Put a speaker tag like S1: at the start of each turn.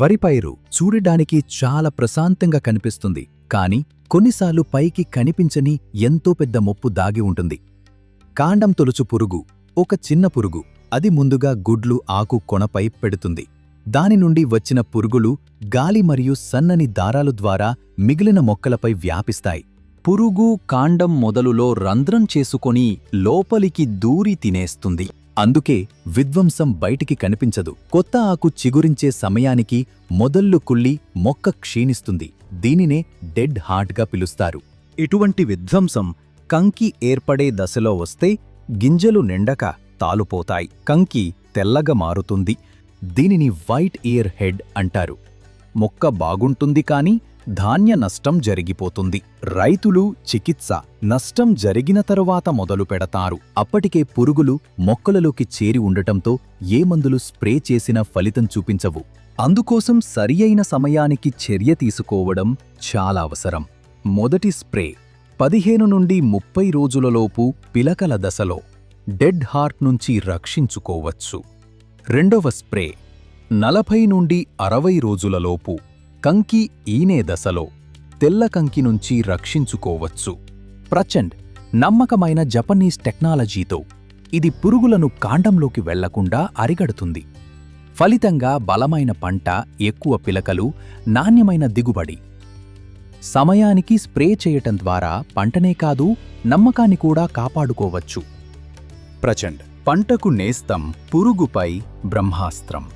S1: వరి పైరు చూడడానికి చాలా ప్రశాంతంగా కనిపిస్తుంది కాని కొన్నిసార్లు పైకి కనిపించని ఎంతో పెద్ద మొప్పు దాగి ఉంటుంది. కాండం తొలుచు పురుగు ఒక చిన్న పురుగు అది ముందుగా గుడ్లు ఆకు కొనపై పెడుతుంది. దాని నుండి వచ్చిన పురుగులు గాలి మరియు సన్నని దారాలు ద్వారా మిగిలిన మొక్కలపై వ్యాపిస్తాయి. పురుగు కాండం మొదలులో రంధ్రం చేసుకొని లోపలికి దూరి తినేస్తుంది. అందుకే విధ్వంసం బయటికి కనిపించదు. కొత్త ఆకు చిగురించే సమయానికి మొదళ్ళు కుళ్ళి మొక్క క్షీణిస్తుంది. దీనినే డెడ్ హార్ట్గా పిలుస్తారు. ఇటువంటి విధ్వంసం కంకి ఏర్పడే దశలో వస్తే గింజలు నిండక తాలుపోతాయి. కంకి తెల్లగా మారుతుంది. దీనిని వైట్ ఇయర్ హెడ్ అంటారు. మొక్క బాగుంటుంది కాని ధాన్య నష్టం జరిగిపోతుంది. రైతులు చికిత్స నష్టం జరిగిన తరువాత మొదలు పెడతారు. అప్పటికే పురుగులు మొక్కలలోకి చేరి ఉండటంతో ఏ మందులు స్ప్రే చేసినా ఫలితం చూపించవు. అందుకోసం సరియైన సమయానికి చర్య తీసుకోవడం చాలా అవసరం. మొదటి స్ప్రే పదిహేను నుండి ముప్పై రోజులలోపు పిలకల దశలో డెడ్ హార్ట్ నుంచి రక్షించుకోవచ్చు. రెండవ స్ప్రే నలభై నుండి అరవై రోజులలోపు కంకి ఈనే దశలో తెల్ల కంకి నుంచి రక్షించుకోవచ్చు. ప్రచండ్ నమ్మకమైన జపనీస్ టెక్నాలజీతో ఇది పురుగులను కాండంలోకి వెళ్ళకుండా అరిగడుతుంది. ఫలితంగా బలమైన పంట ఎక్కువ పిలకలు నాణ్యమైన దిగుబడి. సమయానికి స్ప్రే చేయటం ద్వారా పంటనే కాదు నమ్మకాన్ని కూడా కాపాడుకోవచ్చు. ప్రచండ్ పంటకు నేస్తం పురుగుపై బ్రహ్మాస్త్రం.